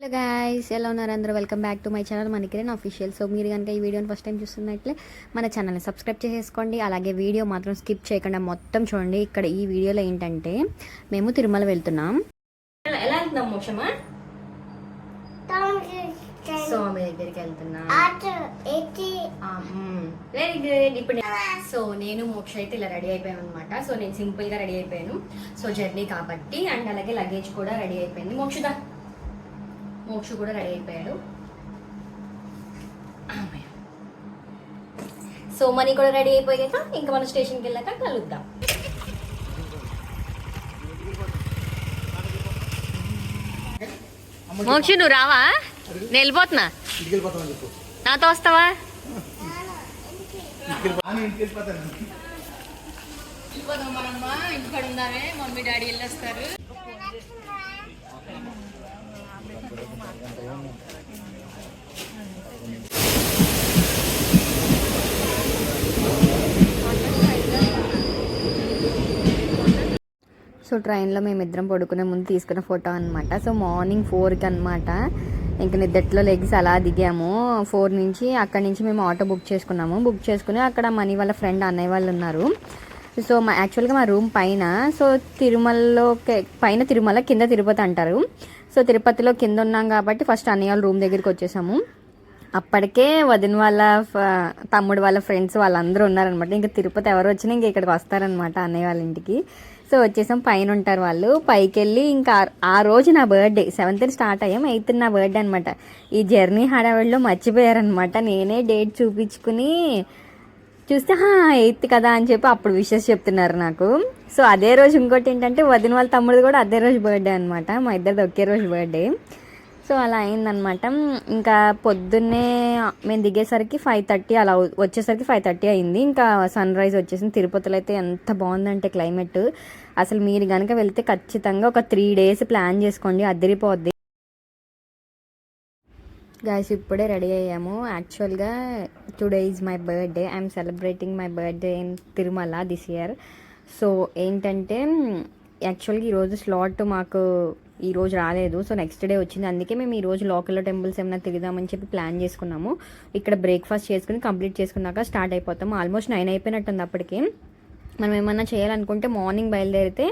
Hello guys ఎలా ఉన్నారు అందరూ? Welcome back to my channel మనకిరేన్ official so మీరు కనుక ఈ వీడియోని ఫస్ట్ టైం చూస్తున్నట్లే మన ఛానల్ని సబ్స్క్రైబ్ చేసేసుకోండి. అలాగే వీడియో మాత్రం స్కిప్ చేయకుండా మొత్తం చూడండి. ఇక్కడ ఈ వీడియోలో ఏంటంటే మేము తిరుమల వెళ్తున్నాం. ఎలా వెళ్తున్నాం మోక్షమా? స్వామి దగ్గరికి వెళ్తున్నా. వెరీ గుడ్ ఇప్పుడు సో నేను మోక్ష అయితే ఇలా రెడీ అయిపోయాను అనమాట సో నేను సింపుల్గా రెడీ అయిపోయాను. సో జర్నీ కాబట్టి అండ్ అలాగే లగేజ్ కూడా రెడీ అయిపోయింది. మోక్షదా మోక్ష కూడా రెడీ అయిపోయాడు. అమ్మయ్య. సో మనీ కూడా రెడీ అయిపోయాక ఇంకా మనం స్టేషన్కి వెళ్ళాక కలుద్దాం. మోక్ష నువ్వు రావా? నేను వెళ్ళిపోతున్నా. నాతో వస్తావా? ఇంటికి వెళ్ళిపోతాను ఉందామే. మమ్మీ డాడీ వెళ్ళొస్తారు. సో ట్రైన్లో మేమిద్దరం పడుకునే ముందు తీసుకున్న ఫోటో అనమాట సో మార్నింగ్ ఫోర్కి అనమాట ఇంక నిద్దట్లో లెగ్స్ అలా దిగాము. ఫోర్ నుంచి అక్కడి నుంచి మేము ఆటో బుక్ చేసుకున్నాము. బుక్ చేసుకుని అక్కడ మనీ వాళ్ళ ఫ్రెండ్ అన్నయ్య వాళ్ళు ఉన్నారు. సో మా యాక్చువల్గా మా రూమ్ పైన సో తిరుమలలో పైన తిరుమల కింద తిరుపతి అంటారు. సో తిరుపతిలో కింద ఉన్నాం కాబట్టి ఫస్ట్ అన్నయ్య వాళ్ళ రూమ్ దగ్గరికి వచ్చేసాము. అప్పటికే వదిన వాళ్ళ ఫ- తమ్ముడు వాళ్ళ ఫ్రెండ్స్ వాళ్ళందరూ ఉన్నారనమాట ఇంకా తిరుపతి ఎవరు వచ్చినా ఇంకా ఇక్కడికి వస్తారనమాట అన్నయ్య వాళ్ళ ఇంటికి. సో వచ్చేసాం పైన ఉంటారు వాళ్ళు. పైకి వెళ్ళి ఇంకా ఆ- రోజు నా బర్త్డే. సెవెంత్ స్టార్ట్ అయ్యాం ఎయిత్ నా బర్త్డే అనమాట ఈ జర్నీ హడావిడిలో మర్చిపోయారనమాట నేనే డేట్ చూపించుకుని చూస్తే ఎయిత్ కదా అని చెప్పి అప్పుడు విషెస్ చెప్తున్నారు నాకు. సో అదే రోజు ఇంకోటి ఏంటంటే వదిన వాళ్ళ తమ్ముడు కూడా అదే రోజు బర్త్డే అనమాట మా ఇద్దరిది ఒకే రోజు బర్త్డే. సో అలా అయిందనమాట ఇంకా పొద్దున్నే మేము దిగేసరికి ఫైవ్ థర్టీ అలా వచ్చేసరికి ఫైవ్ థర్టీ అయింది. ఇంకా సన్ రైజ్ వచ్చేసింది. తిరుపతిలో అయితే ఎంత బాగుందంటే క్లైమేట్. అసలు మీరు కనుక వెళ్తే ఖచ్చితంగా ఒక త్రీ డేస్ ప్లాన్ చేసుకోండి. అదిరిపోద్ది. గాయస్ ఇప్పుడే రెడీ అయ్యాము. యాక్చువల్గా today is my birthday. I'm celebrating my birthday in Tirumala this year. So ఏంటంటే యాక్చువల్గా ఈరోజు స్లాట్ మాకు ఈ రోజు రాలేదు. సో నెక్స్ట్ డే వచ్చింది. అందుకే మేము ఈ రోజు లోకల్లో టెంపుల్స్ ఏమైనా తిరుగుదామని చెప్పి ప్లాన్ చేసుకున్నాము. ఇక్కడ బ్రేక్ఫాస్ట్ చేసుకుని కంప్లీట్ చేసుకున్నాక స్టార్ట్ అయిపోతాము. ఆల్మోస్ట్ నైన్ అయిపోయినట్టుంది అప్పటికి. మనం ఏమన్నా చేయాలనుకుంటే మార్నింగ్ బయలుదేరితే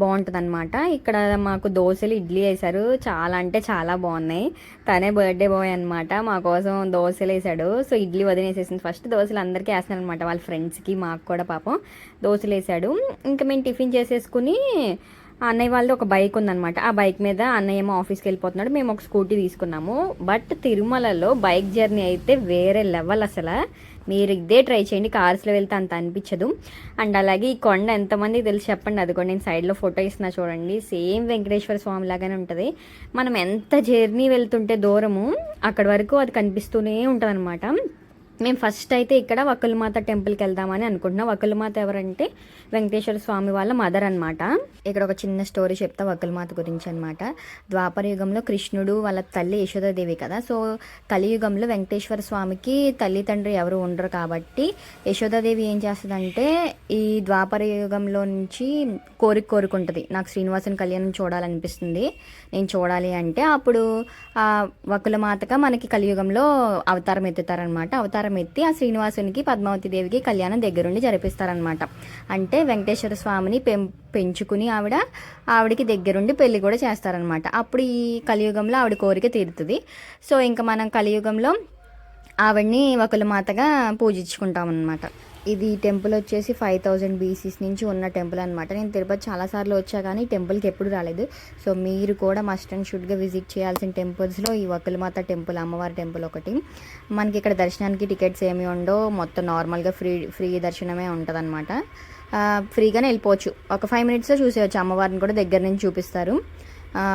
బాగుంటుంది అనమాట ఇక్కడ మాకు దోశలు ఇడ్లీ వేశారు. చాలా అంటే చాలా బాగున్నాయి. తనే బర్త్డే బాయ్ అనమాట మా కోసం దోశలు వేసాడు సో ఇడ్లీ వదిలేసేసింది. ఫస్ట్ దోశలు అందరికీ వేస్తాను అనమాట వాళ్ళ ఫ్రెండ్స్కి మాకు కూడా పాపం దోశలు వేసాడు ఇంకా మేము టిఫిన్ చేసేసుకుని అన్నయ్య వాళ్ళది ఒక బైక్ ఉందనమాట ఆ బైక్ మీద అన్నయ్య ఏమో ఆఫీస్కి వెళ్ళిపోతున్నాడు. మేము ఒక స్కూటీ తీసుకున్నాము. బట్ తిరుమలలో బైక్ జర్నీ అయితే వేరే లెవెల్ అసలు. మీరు ఇదే ట్రై చేయండి. కార్స్లో వెళ్తే అంత అనిపించదు. అండ్ అలాగే ఈ కొండ ఎంతమందికి తెలిసి చెప్పండి. అది కూడా నేను సైడ్లో ఫోటో ఇస్తున్నా చూడండి. సేమ్ వెంకటేశ్వర స్వామి లాగానే ఉంటుంది. మనం ఎంత జర్నీ వెళ్తుంటే దూరము అక్కడి వరకు అది కనిపిస్తూనే ఉంటుంది మేము ఫస్ట్ అయితే ఇక్కడ వకులమాత టెంపుల్కి వెళ్దామని అనుకుంటున్నాం. వకులమాత ఎవరంటే వెంకటేశ్వర స్వామి వాళ్ళ మదర్ అనమాట ఇక్కడ ఒక చిన్న స్టోరీ చెప్తా వకులమాత గురించి అనమాట ద్వాపర యుగంలో కృష్ణుడు వాళ్ళ తల్లి యశోదాదేవి కదా. సో కలియుగంలో వెంకటేశ్వర స్వామికి తల్లిదండ్రి ఎవరు ఉండరు కాబట్టి యశోదాదేవి ఏం చేస్తుందంటే ఈ ద్వాపర యుగంలో నుంచి కోరిక కోరుకుంటుంది. నాకు శ్రీనివాసుని కళ్యాణం చూడాలనిపిస్తుంది. నేను చూడాలి అంటే అప్పుడు ఆ వకులమాతగా మనకి కలియుగంలో అవతారం ఎత్తుతారనమాట అవతారం ఎత్తి ఆ శ్రీనివాసునికి పద్మావతి దేవికి కళ్యాణం దగ్గరుండి జరిపిస్తారనమాట అంటే వెంకటేశ్వర స్వామిని పెం పెంచుకుని ఆవిడ ఆవిడకి దగ్గరుండి పెళ్ళి కూడా చేస్తారనమాట అప్పుడు ఈ కలియుగంలో ఆవిడ కోరిక తీరుతుంది. సో ఇంకా మనం కలియుగంలో ఆవిడ్ని మాతగా పూజించుకుంటాం అనమాట ఇది టెంపుల్ వచ్చేసి ఫైవ్ థౌజండ్ బీసీస్ నుంచి ఉన్న టెంపుల్ అనమాట నేను తిరుపతి చాలాసార్లు వచ్చా కానీ టెంపుల్కి ఎప్పుడు రాలేదు. సో మీరు కూడా మస్ట్ అండ్ షుడ్గా విజిట్ చేయాల్సిన టెంపుల్స్లో ఈ వకులమాత టెంపుల్ అమ్మవారి టెంపుల్ ఒకటి. మనకి ఇక్కడ దర్శనానికి టికెట్స్ ఏమి ఉండో మొత్తం నార్మల్గా ఫ్రీ ఫ్రీ దర్శనమే ఉంటుంది అనమాట ఫ్రీగానే వెళ్ళిపోవచ్చు. ఒక ఫైవ్ మినిట్స్లో చూసేయచ్చు. అమ్మవారిని కూడా దగ్గర నుంచి చూపిస్తారు.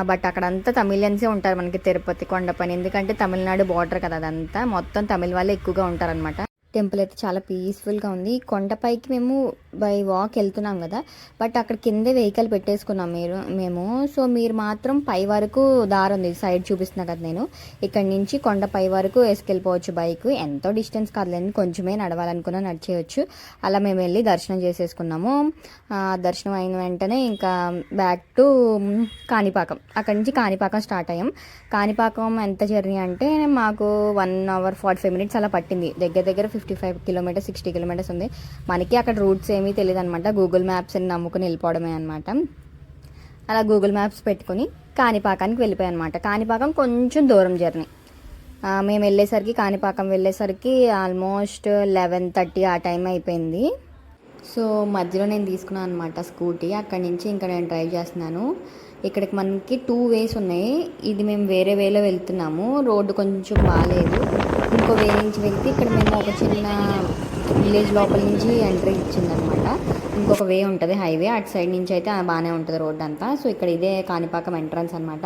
బట్ అక్కడంతా తమిళియన్సే ఉంటారు మనకి తిరుపతి కొండ పని ఎందుకంటే తమిళనాడు బార్డర్ కదా అదంతా. మొత్తం తమిళ వాళ్ళే ఎక్కువగా ఉంటారనమాట టెంపుల్ అయితే చాలా పీస్ఫుల్గా ఉంది. కొండపైకి మేము బై వాక్ వెళ్తున్నాం కదా బట్ అక్కడ కిందే వెహికల్ పెట్టేసుకున్నాం మీరు మేము. సో మీరు మాత్రం పై వరకు దారి ఉంది. సైడ్ చూపిస్తున్నా కదా నేను. ఇక్కడ నుంచి కొండ పై వరకు వేసుకెళ్ళిపోవచ్చు బైక్. ఎంతో డిస్టెన్స్ కాదులేండి కొంచెమే నడవాలనుకున్నా నడిచేయచ్చు. అలా మేము వెళ్ళి దర్శనం చేసేసుకున్నాము. దర్శనం అయిన వెంటనే ఇంకా బ్యాక్ టు కాణిపాకం. అక్కడి నుంచి కాణిపాకం స్టార్ట్ అయ్యాం. కాణిపాకం ఎంత జర్నీ అంటే మాకు one hour forty five minutes అలా పట్టింది. దగ్గర దగ్గర fifty five kilometres sixty kilometres ఉంది. మనకి అక్కడ రూట్స్ ఏమీ తెలియదు అనమాట గూగుల్ మ్యాప్స్ అని నమ్ముకుని వెళ్ళిపోవడమే అనమాట అలా గూగుల్ మ్యాప్స్ పెట్టుకొని కాణిపాకానికి వెళ్ళిపోయా అనమాట కాణిపాకం కొంచెం దూరం జర్నీ. మేము వెళ్ళేసరికి కాణిపాకం వెళ్ళేసరికి ఆల్మోస్ట్ లెవెన్ థర్టీ ఆ టైం అయిపోయింది. సో మధ్యలో నేను తీసుకున్నాను అనమాట స్కూటీ. అక్కడి నుంచి ఇంకా నేను డ్రైవ్ చేస్తున్నాను. ఇక్కడికి మనకి టూ వేస్ ఉన్నాయి. ఇది మేము వేరే వేలో వెళ్తున్నాము. రోడ్డు కొంచెం బాగాలేదు ఇంకో వే నుంచి వెళ్తే ఇక్కడ మేము ఒక చిన్న విలేజ్ లోపల నుంచి ఎంట్రీ ఇచ్చిందనమాట. ఇంకొక వే ఉంటుంది హైవే. అటు సైడ్ నుంచి అయితే బాగానే ఉంటుంది రోడ్ అంతా. సో ఇక్కడ ఇదే కాణిపాకం ఎంట్రన్స్ అనమాట.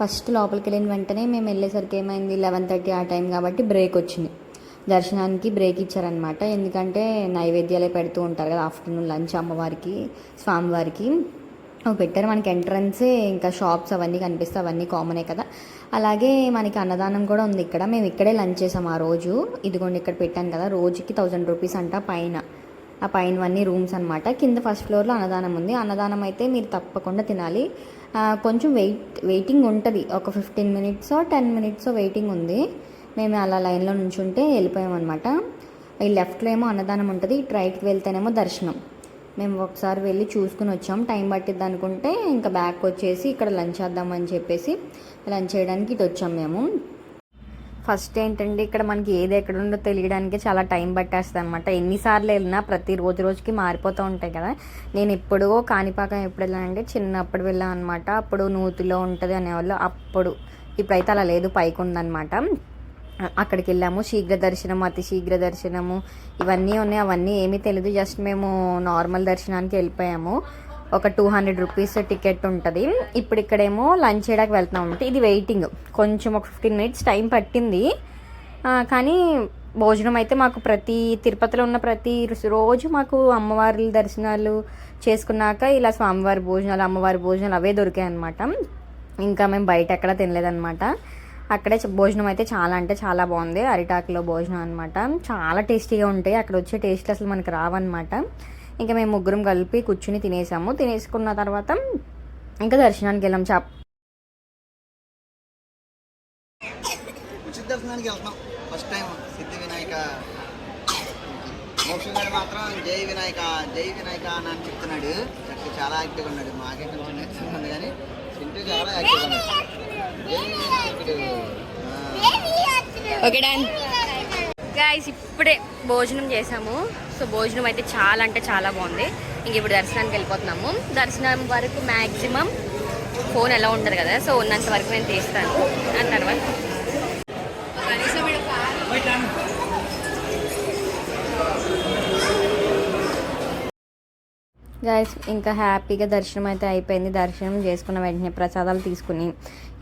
ఫస్ట్ లోపలికి వెళ్ళిన వెంటనే మేము వెళ్ళేసరికి ఏమైంది? లెవెన్ థర్టీ ఆ టైం కాబట్టి బ్రేక్ వచ్చింది. దర్శనానికి బ్రేక్ ఇచ్చారనమాట. ఎందుకంటే నైవేద్యాలే పెడుతూ ఉంటారు కదా ఆఫ్టర్నూన్ లంచ్ అమ్మవారికి స్వామివారికి. పెట్టారు. మనకి ఎంట్రన్సే ఇంకా షాప్స్ అవన్నీ కనిపిస్తే అవన్నీ కామనే కదా. అలాగే మనకి అన్నదానం కూడా ఉంది ఇక్కడ. మేము ఇక్కడే లంచ్ చేసాం ఆ రోజు. ఇదిగోండి ఇక్కడ పెట్టాను కదా. రోజుకి థౌజండ్ రూపీస్ అంట పైన. ఆ పైనవన్నీ రూమ్స్ అనమాట కింద ఫస్ట్ ఫ్లోర్లో అన్నదానం ఉంది. అన్నదానం అయితే మీరు తప్పకుండా తినాలి. కొంచెం వెయిట్ వెయిటింగ్ ఉంటుంది. ఒక fifteen minutes ten minutes waiting ఉంది. మేము అలా లైన్లో నుంచుంటే వెళ్ళిపోయాం అనమాట ఈ లెఫ్ట్లో ఏమో అన్నదానం ఉంటుంది. ఇటు రైట్కి వెళ్తేనేమో దర్శనం. మేము ఒకసారి వెళ్ళి చూసుకుని వచ్చాం. టైం పట్టిద్ది అనుకుంటే ఇంకా బ్యాక్ వచ్చేసి ఇక్కడ లంచ్ చేద్దామని చెప్పేసి లంచ్ చేయడానికి ఇటు వచ్చాం మేము. ఫస్ట్ ఏంటంటే ఇక్కడ మనకి ఏది ఎక్కడ ఉందో తెలియడానికి చాలా టైం పట్టేస్తుంది అనమాట ఎన్నిసార్లు వెళ్ళినా ప్రతి రోజు రోజుకి మారిపోతూ ఉంటాయి కదా. నేను ఎప్పుడో కాణిపాకం ఎప్పుడు వెళ్ళానంటే చిన్నప్పుడు వెళ్ళాను అనమాట అప్పుడు నూతిలో ఉంటుంది అనేవాళ్ళు అప్పుడు. ఇప్పుడైతే అలా లేదు పైకి ఉందన్నమాట. అక్కడికి వెళ్ళాము శీఘ్ర దర్శనం అతి శీఘ్ర దర్శనము ఇవన్నీ ఉన్నాయి. అవన్నీ ఏమీ తెలియదు జస్ట్ మేము నార్మల్ దర్శనానికి వెళ్ళిపోయాము. ఒక టూ హండ్రెడ్ రూపీస్ టికెట్ ఉంటుంది. ఇప్పుడు ఇక్కడేమో లంచ్ చేయడానికి వెళ్తున్నాం అంటే ఇది వెయిటింగ్. కొంచెం ఒక ఫిఫ్టీన్ మినిట్స్ టైం పట్టింది. కానీ భోజనం అయితే మాకు ప్రతి తిరుపతిలో ఉన్న ప్రతి రోజు మాకు అమ్మవారి దర్శనాలు చేసుకున్నాక ఇలా స్వామివారి భోజనాలు అమ్మవారి భోజనాలు అవే దొరికాయి అనమాట ఇంకా మేము బయట ఎక్కడ తినలేదన్నమాట. అక్కడే భోజనం అయితే చాలా అంటే చాలా బాగుంది. అరిటాకులో భోజనం అనమాట చాలా టేస్టీగా ఉంటాయి. అక్కడ వచ్చే టేస్ట్లు అసలు మనకు రావన్నమాట. ఇంకా మేము ముగ్గురం కలిపి కూర్చుని తినేసాము. తినేసుకున్న తర్వాత ఇంకా దర్శనానికి వెళ్ళాం. చాప్ దర్శనానికి వెళ్తున్నాం. ఫస్ట్ టైం సిద్ధి వినాయక. మోక్షం గారు మాత్రం జై వినాయక జై వినాయక అని అని చెప్తున్నాడు. చాలా యాక్టివ్గా ఉన్నాడు. మాకే కొంచెం నచ్చింది కానీ చింటూ చాలా యాక్టివ్గా ఉన్నాడు. ఓకే డన్ గాయస్ ఇప్పుడే భోజనం చేసాము. సో భోజనం అయితే చాలా అంటే చాలా బాగుంది. ఇంక ఇప్పుడు దర్శనానికి వెళ్ళిపోతున్నాము. దర్శనం వరకు మ్యాక్సిమం ఫోన్ ఎలా ఉండదు కదా సో ఉన్నంత వరకు నేను తీస్తాను. ఆ తర్వాత. గాయస్ ఇంకా హ్యాపీగా దర్శనం అయితే అయిపోయింది. దర్శనం చేసుకున్న వెంటనే ప్రసాదాలు తీసుకుని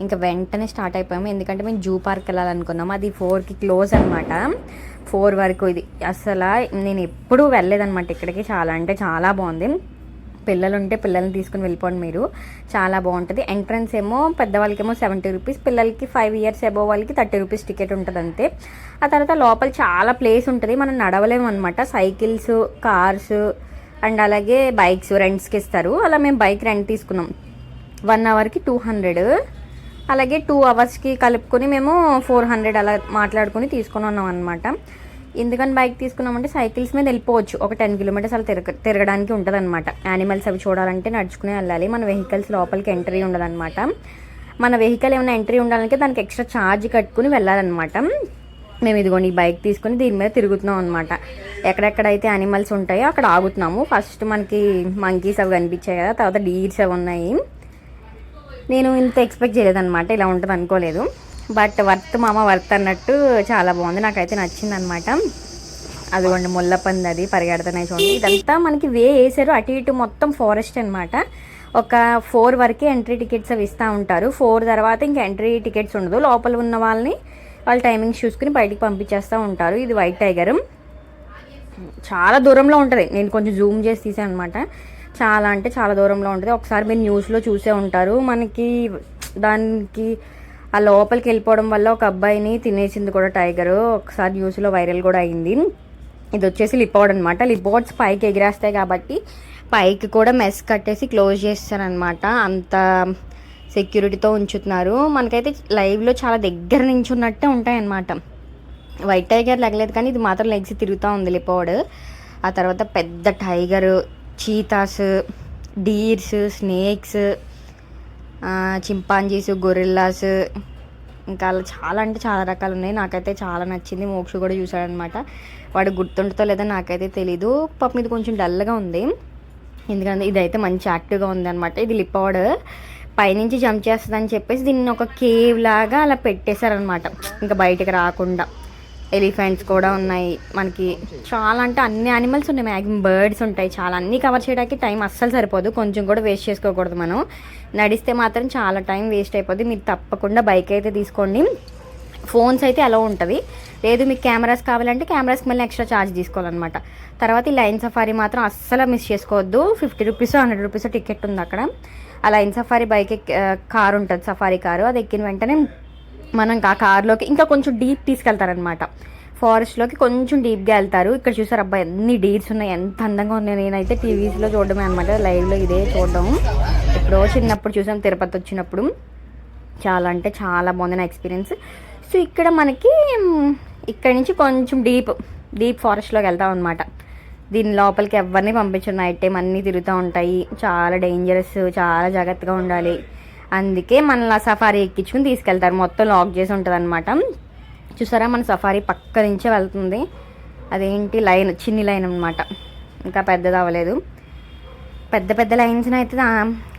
ఇంకా వెంటనే స్టార్ట్ అయిపోయాము. ఎందుకంటే మేము జూ పార్క్ వెళ్ళాలనుకున్నాము. అది ఫోర్కి క్లోజ్ అనమాట ఫోర్ వరకు ఇది. అసలు నేను ఎప్పుడూ వెళ్ళలేదన్నమాట ఇక్కడికి. చాలా అంటే చాలా బాగుంది. పిల్లలు ఉంటే పిల్లల్ని తీసుకుని వెళ్ళిపోండి మీరు. చాలా బాగుంటుంది. ఎంట్రన్స్ ఏమో పెద్దవాళ్ళకేమో సెవెంటీ రూపీస్ పిల్లలకి ఫైవ్ ఇయర్స్ అబోవ్ వాళ్ళకి థర్టీ రూపీస్ టికెట్ ఉంటుంది అంతే. ఆ తర్వాత లోపల చాలా ప్లేస్ ఉంటుంది. మనం నడవలేము అనమాట సైకిల్స్ కార్స్ అండ్ అలాగే బైక్స్ రెంట్స్కి ఇస్తారు. అలా మేము బైక్ రెంట్ తీసుకున్నాం. వన్ అవర్కి టూ హండ్రెడ్. అలాగే టూ అవర్స్కి కలుపుకొని మేము ఫోర్ హండ్రెడ్ అలా మాట్లాడుకొని తీసుకొని ఉన్నాం అనమాట ఎందుకని బైక్ తీసుకున్నామంటే సైకిల్స్ మీద వెళ్ళిపోవచ్చు. ఒక టెన్ కిలోమీటర్స్ అలా తిరగ తిరగడానికి ఉంటుంది అనమాట యానిమల్స్ అవి చూడాలంటే నడుచుకునే వెళ్ళాలి. మన వెహికల్స్ లోపలికి ఎంట్రీ ఉండదన్నమాట. మన వెహికల్ ఏమైనా ఎంట్రీ ఉండాలంటే దానికి ఎక్స్ట్రా ఛార్జ్ కట్టుకుని వెళ్ళాలన్నమాట. మేము ఇదిగోండి ఈ బైక్ తీసుకుని దీని మీద తిరుగుతున్నాం అనమాట ఎక్కడెక్కడైతే అనిమల్స్ ఉంటాయో అక్కడ ఆగుతున్నాము. ఫస్ట్ మనకి మంకీస్ అవి కనిపించాయి కదా తర్వాత డీర్స్ అవి ఉన్నాయి. నేను ఇంత ఎక్స్పెక్ట్ చేయలేదన్నమాట ఇలా ఉంటుంది అనుకోలేదు. బట్ వర్త్ మామ వర్త్ అన్నట్టు చాలా బాగుంది. నాకైతే నచ్చింది అనమాట అదిగోండి ముల్లపంది అది పరిగెడుతున్నాయి చూడండి. ఇదంతా మనకి వే వేసారు అటు ఇటు మొత్తం ఫారెస్ట్ అనమాట ఒక ఫోర్ వరకే ఎంట్రీ టికెట్స్ అవి ఇస్తూ ఉంటారు. ఫోర్ తర్వాత ఇంకా ఎంట్రీ టికెట్స్ ఉండదు. లోపల ఉన్న వాళ్ళని వాళ్ళ టైమింగ్స్ చూసుకుని బయటికి పంపించేస్తూ ఉంటారు. ఇది వైట్ టైగర్. చాలా దూరంలో ఉంటుంది. నేను కొంచెం జూమ్ చేసి తీసాను అనమాట చాలా అంటే చాలా దూరంలో ఉంటుంది. ఒకసారి మీరు న్యూస్లో చూసే ఉంటారు. మనకి దానికి ఆ లోపలికి వెళ్ళిపోవడం వల్ల ఒక అబ్బాయిని తినేసింది కూడా టైగర్. ఒకసారి న్యూస్లో వైరల్ కూడా అయింది. ఇది వచ్చేసి లిపోడ్ అనమాట లిపోడ్స్ పైకి ఎగిరేస్తాయి కాబట్టి పైకి కూడా మెస్ కట్టేసి క్లోజ్ చేస్తారనమాట అంత సెక్యూరిటీతో ఉంచుతున్నారు. మనకైతే లైవ్లో చాలా దగ్గర నుంచి ఉన్నట్టే ఉంటాయన్నమాట. వైట్ టైగర్ లెగలేదు కానీ ఇది మాత్రం లెగ్స్ తిరుగుతూ ఉంది లిపోడ్. ఆ తర్వాత పెద్ద tiger cheetahs deers snakes chimpanzees gorillas ఇంకా అలా చాలా అంటే చాలా రకాలు ఉన్నాయి. నాకైతే చాలా నచ్చింది. మోక్ష కూడా చూశాడనమాట వాడు గుర్తుంటుందో లేదో నాకైతే తెలీదు. పాప మీద కొంచెం డల్గా ఉంది. ఎందుకంటే ఇదైతే మంచి యాక్టివ్గా ఉంది అనమాట ఇది లిపౌడ్. పైనుంచి జంప్ చేస్తుందని చెప్పేసి దీన్ని ఒక కేవ్ లాగా అలా పెట్టేశారనమాట ఇంకా బయటికి రాకుండా. ఎలిఫెంట్స్ కూడా ఉన్నాయి. మనకి చాలా అంటే అన్ని యానిమల్స్ ఉన్నాయి. మ్యాక్సిమం బర్డ్స్ ఉంటాయి. చాలా అన్నీ కవర్ చేయడానికి టైం అస్సలు సరిపోదు. కొంచెం కూడా వేస్ట్ చేసుకోకూడదు మనం. నడిస్తే మాత్రం చాలా టైం వేస్ట్ అయిపోద్ది. మీరు తప్పకుండా బైక్ అయితే తీసుకోండి. ఫోన్స్ అయితే అలా ఉంటుంది. లేదు మీకు కెమెరాస్ కావాలంటే కెమెరాస్కి మళ్ళీ ఎక్స్ట్రా ఛార్జ్ తీసుకోవాలన్నమాట. తర్వాత ఈ లైన్ సఫారీ మాత్రం అస్సలు మిస్ చేసుకోవద్దు. Fifty rupees hundred rupees ticket ఉంది అక్కడ. ఆ లైన్ సఫారీ బైక్ కార్ ఉంటుంది సఫారీ కారు అది ఎక్కిన వెంటనే మనం ఆ కార్లోకి ఇంకా కొంచెం డీప్ తీసుకెళ్తారనమాట ఫారెస్ట్లోకి కొంచెం డీప్గా వెళ్తారు. ఇక్కడ చూసారు అబ్బాయి ఎన్ని డీర్స్ ఉన్నాయి. ఎంత అందంగా ఉన్నాయి. నేనైతే టీవీస్లో చూడడమే అనమాట లైవ్లో ఇదే చూడడం. ఎప్పుడో చిన్నప్పుడు చూసాం తిరుపతి వచ్చినప్పుడు. చాలా అంటే చాలా బాగుంది నా ఎక్స్పీరియన్స్ సో ఇక్కడ మనకి ఇక్కడ నుంచి కొంచెం డీప్ డీప్ ఫారెస్ట్లోకి వెళ్తాం అనమాట దీని లోపలికి ఎవరిని పంపించు నైట్ టైం అన్నీ తిరుగుతూ ఉంటాయి. చాలా డేంజరస్ చాలా జాగ్రత్తగా ఉండాలి. అందుకే మన సఫారీ ఎక్కించుకుని తీసుకెళ్తారు. మొత్తం లాక్ చేసి ఉంటుంది అనమాట చూసారా? మన సఫారీ పక్క నుంచే వెళ్తుంది. అదేంటి? లైన్ చిన్ని లైన్ అనమాట ఇంకా పెద్దది అవ్వలేదు. పెద్ద పెద్ద లైన్స్ని అయితే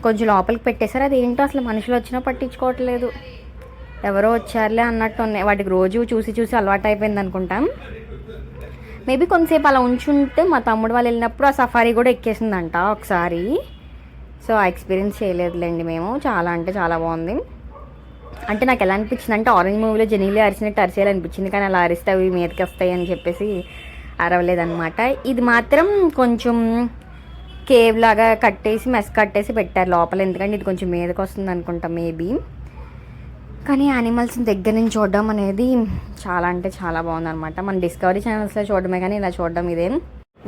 కొంచెం లోపలికి పెట్టేశారు. అది ఏంటో అసలు మనుషులు వచ్చినా పట్టించుకోవట్లేదు. ఎవరో వచ్చారులే అన్నట్టు ఉన్నాయి. వాటికి రోజు చూసి చూసి అలవాటు అయిపోయింది అనుకుంటాం. మేబీ కొంతసేపు అలా ఉంచుంటే మా తమ్ముడు వాళ్ళు వెళ్ళినప్పుడు ఆ సఫారీ కూడా ఎక్కేసిందంట ఒకసారి. సో ఆ ఎక్స్పీరియన్స్ చేయలేదులేండి మేము. చాలా అంటే చాలా బాగుంది. అంటే నాకు ఎలా అనిపించింది అంటే ఆరెంజ్ మూవీలో జనీలే అరిచినట్టు అరిచేయాలనిపించింది కానీ అలా అరిస్తే అవి మీదకి వస్తాయి అని చెప్పేసి అరవలేదన్నమాట. ఇది మాత్రం కొంచెం కేవ్ లాగా కట్టేసి మెస్ కట్టేసి పెట్టారు లోపల. ఎందుకంటే ఇది కొంచెం మీదకి వస్తుంది అనుకుంటా మేబీ కానీ యానిమల్స్ దగ్గర నుంచి చూడడం అనేది చాలా అంటే చాలా బాగుందన్నమాట. మన డిస్కవరీ ఛానల్స్లో చూడడమే కానీ ఇలా చూడడం ఇదేం.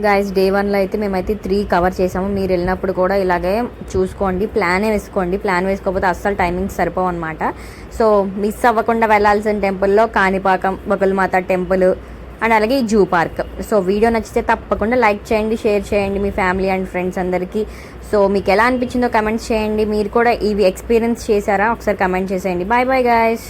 గాయస్ డే వన్లో అయితే మేమైతే త్రీ కవర్ చేసాము. మీరు వెళ్ళినప్పుడు కూడా ఇలాగే చూసుకోండి. ప్లానే వేసుకోండి. ప్లాన్ వేసుకోకపోతే అస్సలు టైమింగ్స్ సరిపోవు అనమాట సో మిస్ అవ్వకుండా వెళ్ళాల్సిన టెంపుల్లో కాణిపాకం బకులమాత టెంపుల్ అండ్ అలాగే ఈ జూ పార్క్. సో వీడియో నచ్చితే తప్పకుండా లైక్ చేయండి షేర్ చేయండి మీ ఫ్యామిలీ అండ్ ఫ్రెండ్స్ అందరికీ. సో మీకు ఎలా అనిపించిందో కమెంట్స్ చేయండి. మీరు కూడా ఇవి ఎక్స్పీరియన్స్ చేశారా? ఒకసారి కమెంట్ చేసేయండి. Bye bye guys.